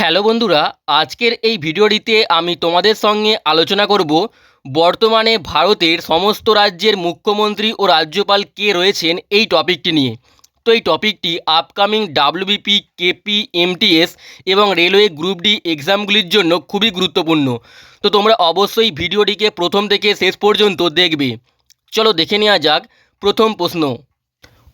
Hello বন্ধুরা, আজকের এই ভিডিওটিতে আমি তোমাদের সঙ্গে আলোচনা করব বর্তমানে ভারতের সমস্ত রাজ্যের মুখ্যমন্ত্রী ও রাজ্যপাল কে রয়েছেন এই টপিকটি নিয়ে। তো এই টপিকটি আপকামিং ডাব্লিউবিপি কেপি এমটিএস এবং রেলওয়ে গ্রুপ ডি এক্সামগুলির জন্য খুবই গুরুত্বপূর্ণ। তো তোমরা অবশ্যই ভিডিওটিকে প্রথম থেকে শেষ পর্যন্ত দেখবে। চলো দেখে নেওয়া যাক, প্রথম প্রশ্ন।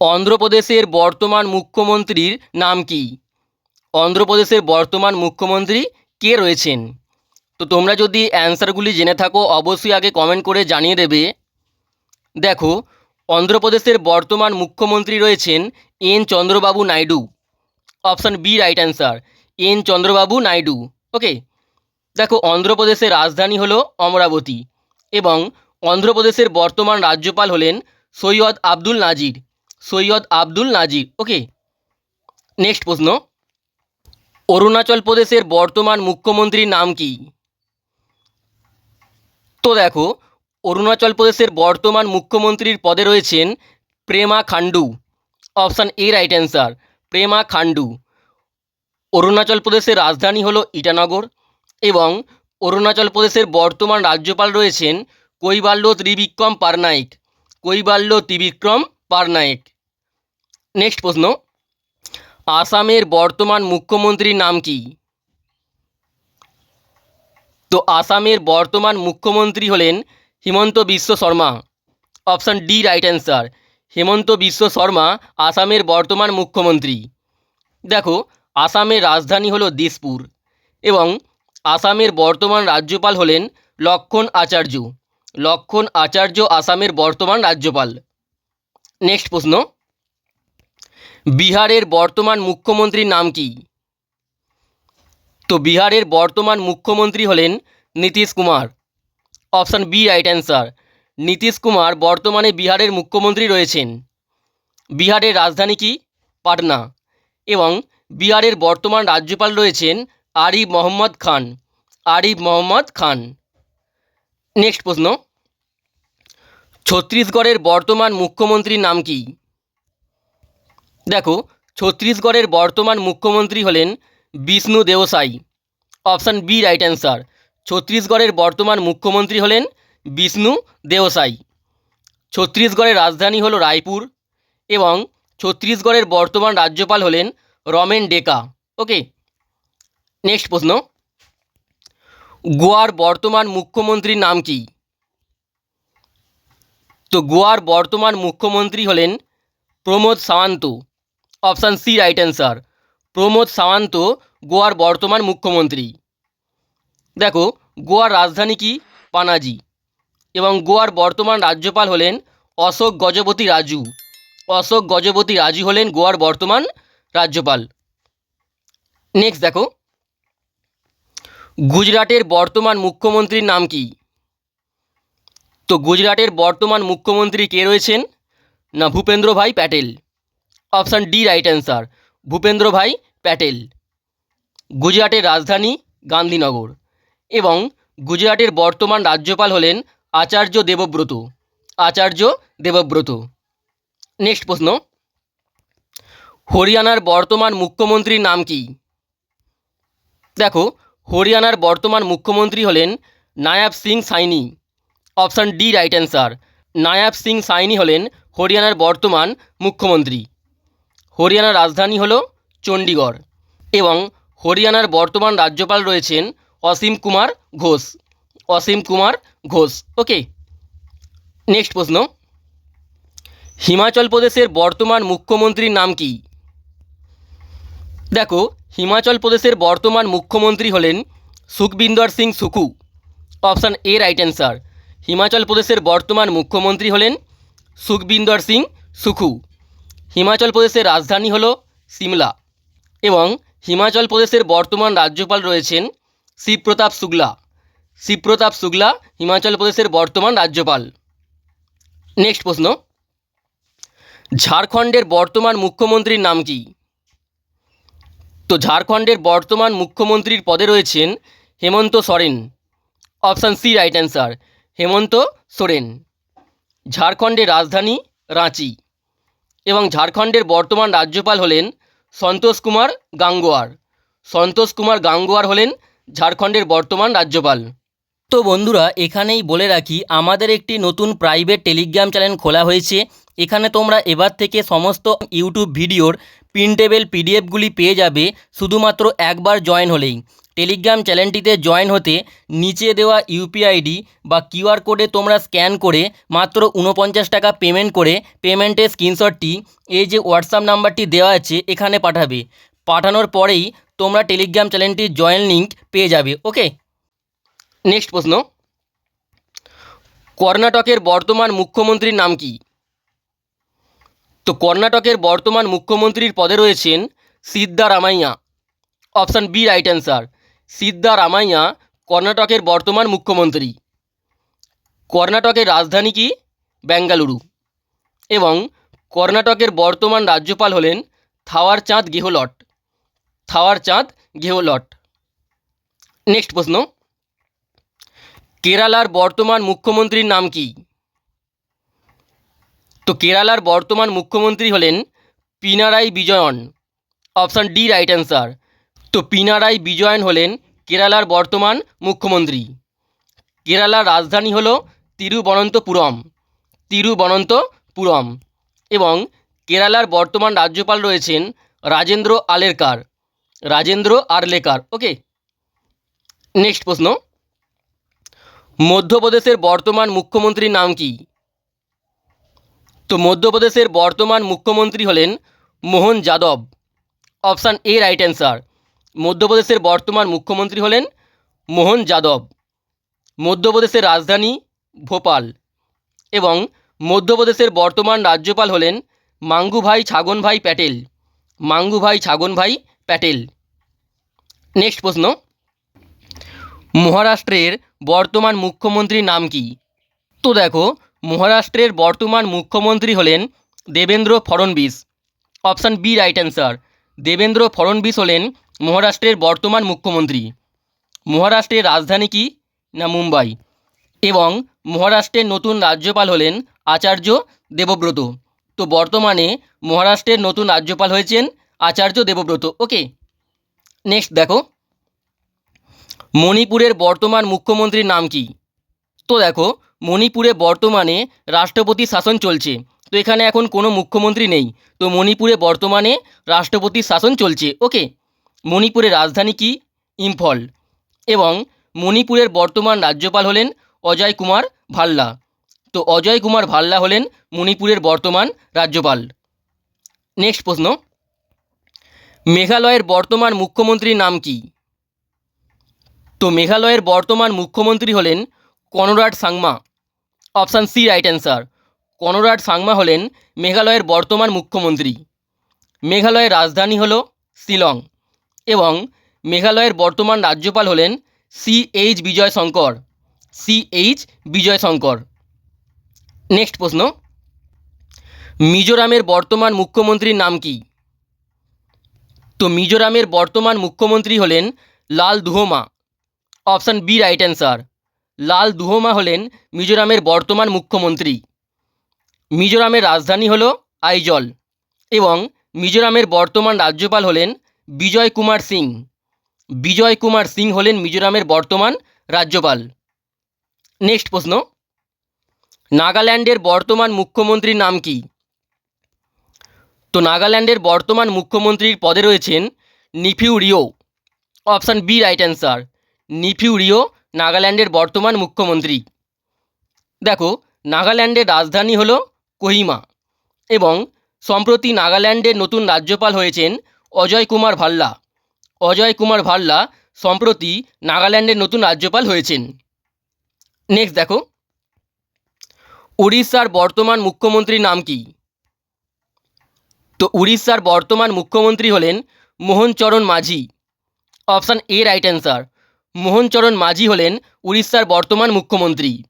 অন্ধ্রপ্রদেশের বর্তমান মুখ্যমন্ত্রীর নাম কী? অন্ধ্রপ্রদেশের বর্তমান মুখ্যমন্ত্রী কে রয়েছেন? তো তোমরা যদি অ্যান্সারগুলি জেনে থাকো, অবশ্যই আগে কমেন্ট করে জানিয়ে দেবে। দেখো, অন্ধ্রপ্রদেশের বর্তমান মুখ্যমন্ত্রী রয়েছেন N Chandrababu Naidu. Option B right answer, N Chandrababu Naidu. Okay? দেখো, অন্ধ্রপ্রদেশের রাজধানী হলো অমরাবতী এবং অন্ধ্রপ্রদেশের বর্তমান রাজ্যপাল হলেন সৈয়দ আব্দুল নাজির। সৈয়দ আব্দুল নাজির, ওকে? নেক্সট প্রশ্ন। অরুণাচল প্রদেশের বর্তমান মুখ্যমন্ত্রীর নাম কি? তো দেখো, অরুণাচল প্রদেশের বর্তমান মুখ্যমন্ত্রীর পদে রয়েছেন Pema Khandu option A right answer, Pema Khandu Arunachal প্রদেশের রাজধানী হলো ইটানগর এবং অরুণাচল প্রদেশের বর্তমান রাজ্যপাল রয়েছেন কৈবাল্য ত্রিবিক্রম পারনাইক। কৈবাল্য ত্রিবিক্রম পারনাইক। নেক্সট প্রশ্ন। আসামের বর্তমান মুখ্যমন্ত্রীর নাম কি? তো আসামের বর্তমান মুখ্যমন্ত্রী হলেন Himanta Biswa Sarma. Option D right answer, Hemanta Biswa Sarma আসামের বর্তমান মুখ্যমন্ত্রী। দেখো, আসামের রাজধানী হলো দিসপুর এবং আসামের বর্তমান রাজ্যপাল হলেন লক্ষণ আচার্য। লক্ষণ আচার্য আসামের বর্তমান রাজ্যপাল। নেক্সট প্রশ্ন। বিহারের বর্তমান মুখ্যমন্ত্রীর নাম কি? তো বিহারের বর্তমান মুখ্যমন্ত্রী হলেন Nitish Kumar. Option B, right answer. Nitish Kumar বর্তমানে বিহারের মুখ্যমন্ত্রী রয়েছেন। বিহারের রাজধানী কি? পাটনা। এবং বিহারের বর্তমান রাজ্যপাল রয়েছেন আরিফ মোহাম্মদ খান। আরিফ মোহাম্মদ খান। নেক্সট প্রশ্ন। ছত্তিশগড়ের বর্তমান মুখ্যমন্ত্রীর নাম কি? দেখো, ছত্তিশগড়ের বর্তমান মুখ্যমন্ত্রী হলেন Vishnu Deo Sai. Option B right answer ছত্তিশগড়ের বর্তমান মুখ্যমন্ত্রী হলেন বিষ্ণু দেওসাই। ছত্তিশগড়ের রাজধানী হল রায়পুর এবং ছত্তিশগড়ের বর্তমান রাজ্যপাল হলেন রমেন ডেকা। ওকে নেক্সট প্রশ্ন। গোয়ার বর্তমান মুখ্যমন্ত্রীর নাম কি? তো গোয়ার বর্তমান মুখ্যমন্ত্রী হলেন Pramod Sawant option C right answer. Pramod Sawant, গোয়ার বর্তমান মুখ্যমন্ত্রী। দেখো, গোয়ার রাজধানী কি? পানাজি। এবং গোয়ার বর্তমান রাজ্যপাল হলেন অশোক গজপতি রাজু। অশোক গজপতি রাজু হলেন গোয়ার বর্তমান রাজ্যপাল। নেক্সট দেখো। গুজরাটের বর্তমান মুখ্যমন্ত্রীর নাম কি? তো গুজরাটের বর্তমান মুখ্যমন্ত্রী কে রয়েছেন? না Bhupendra bhai Patel. Option D right answer, Bhupendra bhai Patel, গুজরাটের রাজধানী গান্ধীনগর এবং গুজরাটের বর্তমান রাজ্যপাল হলেন আচার্য দেবব্রত আচার্য দেবব্রত। নেক্সট প্রশ্ন, হরিয়ানার বর্তমান মুখ্যমন্ত্রীর নাম কি? দেখো, হরিয়ানার বর্তমান মুখ্যমন্ত্রী হলেন Nayab Singh Saini. Option D right answer, Nayab Singh Saini হলেন হরিয়ানার বর্তমান মুখ্যমন্ত্রী। হরিয়ানার রাজধানী হল চণ্ডীগড় এবং হরিয়ানার বর্তমান রাজ্যপাল রয়েছেন অসীম কুমার ঘোষ। অসীম কুমার ঘোষ ওকে নেক্সট প্রশ্ন। হিমাচল প্রদেশের বর্তমান মুখ্যমন্ত্রীর নাম কি? দেখো, হিমাচল প্রদেশের বর্তমান মুখ্যমন্ত্রী হলেন Sukhvinder Singh Sukhu. Option A right answer Himachal প্রদেশের বর্তমান মুখ্যমন্ত্রী হলেন সুখবিন্দর সিং সুখু। হিমাচল প্রদেশের রাজধানী হল সিমলা এবং হিমাচল প্রদেশের বর্তমান রাজ্যপাল রয়েছেন শিবপ্রতাপ শুক্লা। শিবপ্রতাপ শুক্লা হিমাচল প্রদেশের বর্তমান রাজ্যপাল। নেক্সট প্রশ্ন। ঝাড়খণ্ডের বর্তমান মুখ্যমন্ত্রীর নাম কি? তো ঝাড়খণ্ডের বর্তমান মুখ্যমন্ত্রীর পদে রয়েছেন Hemant Soren. Option C right answer Hemant Soren. ঝাড়খণ্ডের রাজধানী রাঁচি। এবং ঝাড়খণ্ডের বর্তমান রাজ্যপাল হলেন সন্তোষ কুমার গাঙ্গোয়ার। সন্তোষ কুমার গাঙ্গোয়ার হলেন ঝাড়খণ্ডের বর্তমান রাজ্যপাল। তো বন্ধুরা, এখানেই বলে রাখি, আমাদের একটি নতুন প্রাইভেট টেলিগ্রাম চ্যানেল খোলা হয়েছে। এখানে তোমরা এবার থেকে সমস্ত ইউটিউব ভিডিওর প্রিন্টেবল পিডিএফগুলি পেয়ে যাবে শুধুমাত্র একবার জয়েন হলেই। টেলিগ্রাম চ্যানেলটিতে জয়েন হতে নিচে দেওয়া ইউপিআইডি বা কিউআর কোডে তোমরা স্ক্যান করে মাত্র উনপঞ্চাশ টাকা পেমেন্ট করে পেমেন্টের স্ক্রিনশটটি এই যে হোয়াটসঅ্যাপ নাম্বারটি দেওয়া আছে এখানে পাঠাবে। পাঠানোর পরেই তোমরা টেলিগ্রাম চ্যানেলটির জয়েন লিঙ্ক পেয়ে যাবে ওকে নেক্সট প্রশ্ন। কর্ণাটকের বর্তমান মুখ্যমন্ত্রীর নাম কি? তো কর্ণাটকের বর্তমান মুখ্যমন্ত্রীর পদে রয়েছেন Siddaramaiah. Option B right answer, Siddaramaiah কর্ণাটকের বর্তমান মুখ্যমন্ত্রী। কর্ণাটকের রাজধানী কি? বেঙ্গালুরু। এবং কর্ণাটকের বর্তমান রাজ্যপাল হলেন থাওয়ার চাঁদ গেহলট। থাওয়ার চাঁদ গেহলট। নেক্সট প্রশ্ন। কেরালার বর্তমান মুখ্যমন্ত্রীর নাম কি? তো কেরালার বর্তমান মুখ্যমন্ত্রী হলেন Pinarayi Vijayan. Option D right answer. তো পিনারাই বিজয়ন হলেন কেরালার বর্তমান মুখ্যমন্ত্রী। কেরালার রাজধানী হল তিরুবনন্তপুরম। তিরুবনন্তপুরম। এবং কেরালার বর্তমান রাজ্যপাল রয়েছেন রাজেন্দ্র আলেরকার। রাজেন্দ্র আরলেকার ওকে, নেক্সট প্রশ্ন। মধ্যপ্রদেশের বর্তমান মুখ্যমন্ত্রীর নাম কি? তো মধ্যপ্রদেশের বর্তমান মুখ্যমন্ত্রী হলেন Mohan Yadav. Option A right answer মধ্যপ্রদেশের বর্তমান মুখ্যমন্ত্রী হলেন মোহন যাদব। মধ্যপ্রদেশের রাজধানী ভোপাল। এবং মধ্যপ্রদেশের বর্তমান রাজ্যপাল হলেন মাঙ্গুভাই ছাগনভাই প্যাটেল। মাঙ্গুভাই ছাগনভাই প্যাটেল। নেক্সট প্রশ্ন। মহারাষ্ট্রের বর্তমান মুখ্যমন্ত্রীর নাম কি? তো দেখো মহারাষ্ট্রের বর্তমান মুখ্যমন্ত্রী হলেন Devendra Fadnavis. Option B right answer. Devendra Fadnavis হলেন মহারাষ্ট্রের বর্তমান মুখ্যমন্ত্রী। মহারাষ্ট্রের রাজধানী কি না মুম্বাই? এবং মহারাষ্ট্রের নতুন রাজ্যপাল হলেন আচার্য দেবব্রত। তো বর্তমানে মহারাষ্ট্রের নতুন রাজ্যপাল হয়েছেন আচার্য দেবব্রত। ওকে, নেক্সট দেখো। মণিপুরের বর্তমান মুখ্যমন্ত্রীর নাম কি? তো দেখো, মণিপুরে বর্তমানে রাষ্ট্রপতি শাসন চলছে। তো এখানে এখন কোনো মুখ্যমন্ত্রী নেই। তো মণিপুরে বর্তমানে রাষ্ট্রপতির শাসন চলছে, ওকে? মণিপুরের রাজধানী কি? ইম্ফল। এবং মণিপুরের বর্তমান রাজ্যপাল হলেন অজয় কুমার ভাল্লা। তো অজয় কুমার ভাল্লা হলেন মণিপুরের বর্তমান রাজ্যপাল। নেক্সট প্রশ্ন। মেঘালয়ের বর্তমান মুখ্যমন্ত্রীর নাম কি? তো মেঘালয়ের বর্তমান মুখ্যমন্ত্রী হলেন Conrad Sangma, option C right answer Conrad Sangma হলেন মেঘালয়ের বর্তমান মুখ্যমন্ত্রী। মেঘালয়ের রাজধানী হল শিলং এবং মেঘালয়ের বর্তমান রাজ্যপাল হলেন C H Vijay Shankar C H Vijay Shankar next প্রশ্ন। মিজোরামের বর্তমান মুখ্যমন্ত্রীর নাম কি? তো মিজোরামের বর্তমান মুখ্যমন্ত্রী হলেন Lal Duhoma, option B right answer Lal Duhoma হলেন মিজোরামের বর্তমান মুখ্যমন্ত্রী। মিজোরামের রাজধানী হল আইজল এবং মিজোরামের বর্তমান রাজ্যপাল হলেন বিজয় কুমার সিং। বিজয় কুমার সিং হলেন মিজোরামের বর্তমান রাজ্যপাল। নেক্সট প্রশ্ন। নাগাল্যান্ডের বর্তমান মুখ্যমন্ত্রীর নাম কি? তো নাগাল্যান্ডের বর্তমান মুখ্যমন্ত্রীর পদে রয়েছেন Neiphiu Rio option B right answer. Neiphiu Rio নাগাল্যান্ডের বর্তমান মুখ্যমন্ত্রী। দেখো, নাগাল্যান্ডের রাজধানী হলো কোহিমা এবং সম্প্রতি নাগাল্যান্ডের নতুন রাজ্যপাল হয়েছেন অজয় কুমার ভাল্লা। অজয় কুমার ভাল্লা সম্প্রতি নাগাল্যান্ডের নতুন রাজ্যপাল হয়েছেন। নেক্সট দেখো, উড়িষ্যার বর্তমান মুখ্যমন্ত্রীর নাম কি? তো উড়িষ্যার বর্তমান মুখ্যমন্ত্রী হলেন Mohan Charan Majhi. Option A right answer Mohan Charan Majhi হলেন উড়িষ্যার বর্তমান মুখ্যমন্ত্রী।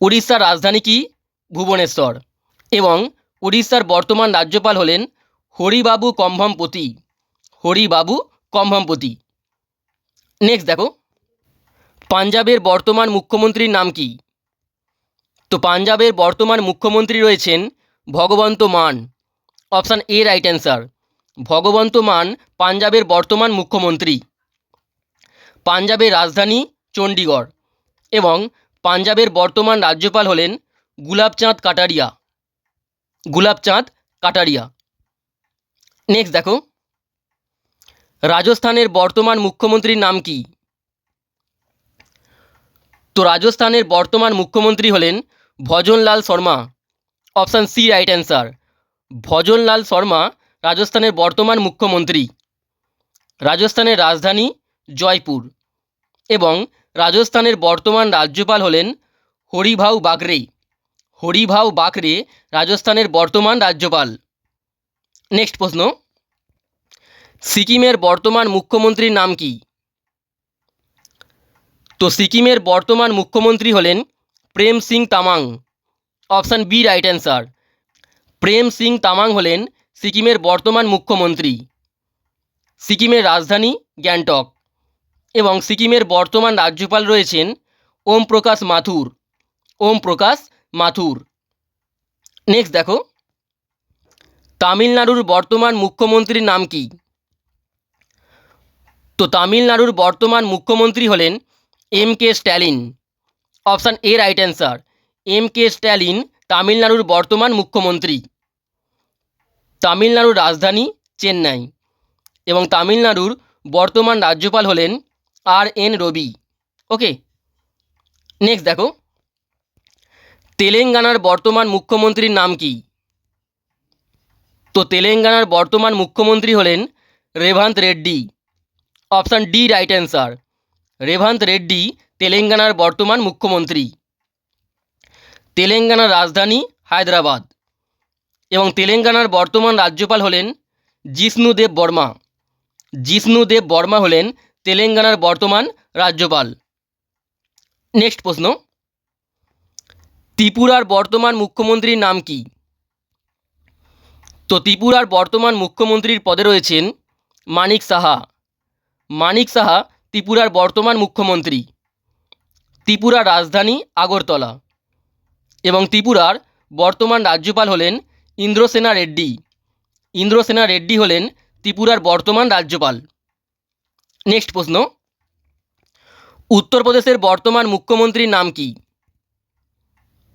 উড়িষ্যার রাজধানী কি? ভুবনেশ্বর। এবং উড়িষ্যার বর্তমান রাজ্যপাল হলেন হরিবাবু কম্ভমপতি। হরিবাবু কম্ভমপতি। নেক্সট দেখো। পাঞ্জাবের বর্তমান মুখ্যমন্ত্রীর নাম কি? তো পাঞ্জাবের বর্তমান মুখ্যমন্ত্রী রয়েছেন Bhagwant Mann. Option A right answer Bhagwant Mann পাঞ্জাবের বর্তমান মুখ্যমন্ত্রী। পাঞ্জাবের রাজধানী চণ্ডীগড় এবং পাঞ্জাবের বর্তমান রাজ্যপাল হলেন গুলাবচাঁদ কাটারিয়া। গুলাবচাঁদ কাটারিয়া। নেক্সট দেখো। রাজস্থানের বর্তমান মুখ্যমন্ত্রীর নাম কি? তো রাজস্থানের বর্তমান মুখ্যমন্ত্রী হলেন Bhajanlal Sharma. Option C right answer Bhajanlal Sharma রাজস্থানের বর্তমান মুখ্যমন্ত্রী। রাজস্থানের রাজধানী জয়পুর। এবং রাজস্থানের বর্তমান রাজ্যপাল হলেন হরিভাউ বাকরে। হরিভাউ বাকরে রাজস্থানের বর্তমান রাজ্যপাল। নেক্সট প্রশ্ন। সিকিমের বর্তমান মুখ্যমন্ত্রীর নাম কি? তো সিকিমের বর্তমান মুখ্যমন্ত্রী হলেন Prem Singh Tamang. Option B right answer. Prem Singh Tamang হলেন সিকিমের বর্তমান মুখ্যমন্ত্রী। সিকিমের রাজধানী গ্যাংটক। এবং সিকিমের বর্তমান রাজ্যপাল রয়েছেন ওম প্রকাশ মাথুর। ওম প্রকাশ মাথুর। নেক্সট দেখো। তামিলনাড়ুর বর্তমান মুখ্যমন্ত্রীর নাম কি? তো তামিলনাড়ুর বর্তমান মুখ্যমন্ত্রী হলেন M K Stalin. Option A right answer M K Stalin তামিলনাড়ুর বর্তমান মুখ্যমন্ত্রী। তামিলনাড়ুর রাজধানী চেন্নাই। এবং তামিলনাড়ুর বর্তমান রাজ্যপাল হলেন আর এন রবি। ওকে নেক্সট দেখো। তেলেঙ্গানার বর্তমান মুখ্যমন্ত্রীর নাম কি? তো তেলেঙ্গানার বর্তমান মুখ্যমন্ত্রী হলেন Revanth Reddy. Option D right answer Revanth Reddy তেলেঙ্গানার বর্তমান মুখ্যমন্ত্রী। তেলেঙ্গানার রাজধানী হায়দ্রাবাদ। এবং তেলেঙ্গানার বর্তমান রাজ্যপাল হলেন জিষ্ণুদেব বর্মা। জিষ্ণুদেব বর্মা হলেন তেলেঙ্গানার বর্তমান রাজ্যপাল। নেক্সট প্রশ্ন। ত্রিপুরার বর্তমান মুখ্যমন্ত্রীর নাম কি? তো ত্রিপুরার বর্তমান মুখ্যমন্ত্রীর পদে রয়েছেন মানিক সাহা। মানিক সাহা ত্রিপুরার বর্তমান মুখ্যমন্ত্রী। ত্রিপুরার রাজধানী আগরতলা। এবং ত্রিপুরার বর্তমান রাজ্যপাল হলেন ইন্দ্রসেনা রেড্ডি। ইন্দ্রসেনা রেড্ডি হলেন ত্রিপুরার বর্তমান রাজ্যপাল। নেক্সট প্রশ্ন। উত্তরপ্রদেশের বর্তমান মুখ্যমন্ত্রীর নাম কি?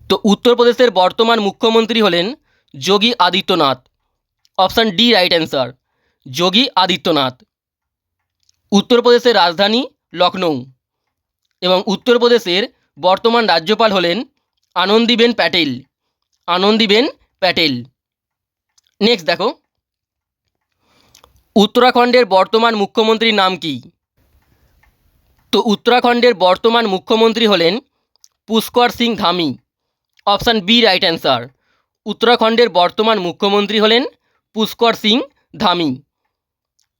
তো উত্তরপ্রদেশের বর্তমান মুখ্যমন্ত্রী হলেন Yogi Adityanath. Option D right answer Yogi Adityanath. উত্তরপ্রদেশের রাজধানী লখনৌ এবং উত্তরপ্রদেশের বর্তমান রাজ্যপাল হলেন আনন্দীবেন প্যাটেল। আনন্দীবেন প্যাটেল। নেক্সট দেখো। উত্তরাখণ্ডের বর্তমান মুখ্যমন্ত্রীর নাম কি? তো উত্তরাখণ্ডের বর্তমান মুখ্যমন্ত্রী হলেন Pushkar Singh Dhami. Option B, right answer. উত্তরাখণ্ডের বর্তমান মুখ্যমন্ত্রী হলেন পুষ্কর সিং ধামি।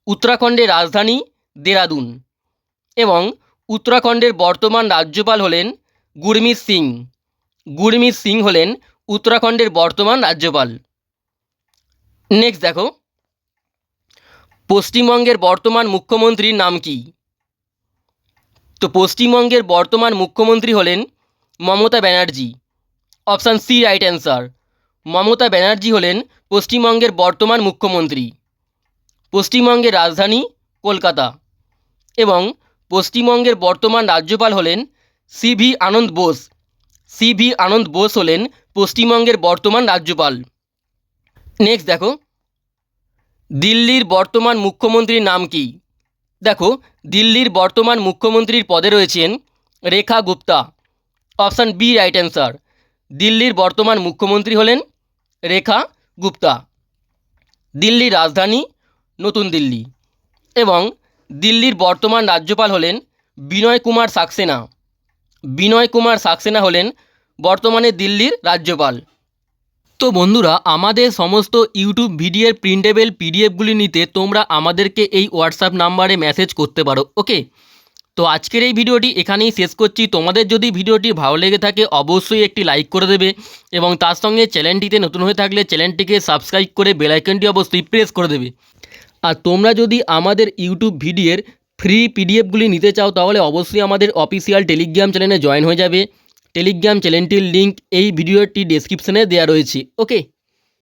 উত্তরাখণ্ডের রাজধানী দেরাদুন। এবং উত্তরাখণ্ডের বর্তমান রাজ্যপাল হলেন গুরমিত সিং। গুরমিত সিং হলেন উত্তরাখণ্ডের বর্তমান রাজ্যপাল। নেক্সট দেখো। পশ্চিমবঙ্গের বর্তমান মুখ্যমন্ত্রীর নাম কি? তো পশ্চিমবঙ্গের বর্তমান মুখ্যমন্ত্রী হলেন Mamata Banerjee. Option C right answer. Mamata Banerjee হলেন পশ্চিমবঙ্গের বর্তমান মুখ্যমন্ত্রী। পশ্চিমবঙ্গের রাজধানী কলকাতা। এবং পশ্চিমবঙ্গের বর্তমান রাজ্যপাল হলেন C V Ananda Bose. C V Ananda Bose হলেন পশ্চিমবঙ্গের বর্তমান রাজ্যপাল। নেক্সট দেখো। দিল্লির বর্তমান মুখ্যমন্ত্রীর নাম কি? দেখো, দিল্লির বর্তমান মুখ্যমন্ত্রীর পদে রয়েছেন Rekha Gupta. Option B, right answer. দিল্লির বর্তমান মুখ্যমন্ত্রী হলেন রেখা গুপ্তা। দিল্লির রাজধানী, নতুন দিল্লি। এবং দিল্লির বর্তমান রাজ্যপাল হলেন বিনয় কুমার সাক্সেনা। বিনয় কুমার সাক্সেনা হলেন বর্তমানে দিল্লির রাজ্যপাল। তো বন্ধুরা, আমাদের সমস্ত ইউটিউব ভিডিওর প্রিন্টেবল পিডিএফগুলি নিতে তোমরা আমাদেরকে এই হোয়াটসঅ্যাপ নাম্বারে মেসেজ করতে পারো ওকে তো আজকের এই ভিডিওটি এখানেই শেষ করছি। তোমাদের যদি ভিডিওটি ভালো লেগে থাকে, অবশ্যই একটি লাইক করে দেবে এবং তার সঙ্গে চ্যানেলটিতে নতুন হয়ে থাকলে চ্যানেলটিকে সাবস্ক্রাইব করে বেলাইকনটি অবশ্যই প্রেস করে দেবে। আর তোমরা যদি আমাদের ইউটিউব ভিডিওর ফ্রি পিডিএফগুলি নিতে চাও, তাহলে অবশ্যই আমাদের অফিসিয়াল টেলিগ্রাম চ্যানেলে জয়েন হয়ে যাবে। টেলিগ্রাম চ্যানেলটির লিঙ্ক এই ভিডিওটি ডেসক্রিপশনে দেওয়া রয়েছে। ওকে?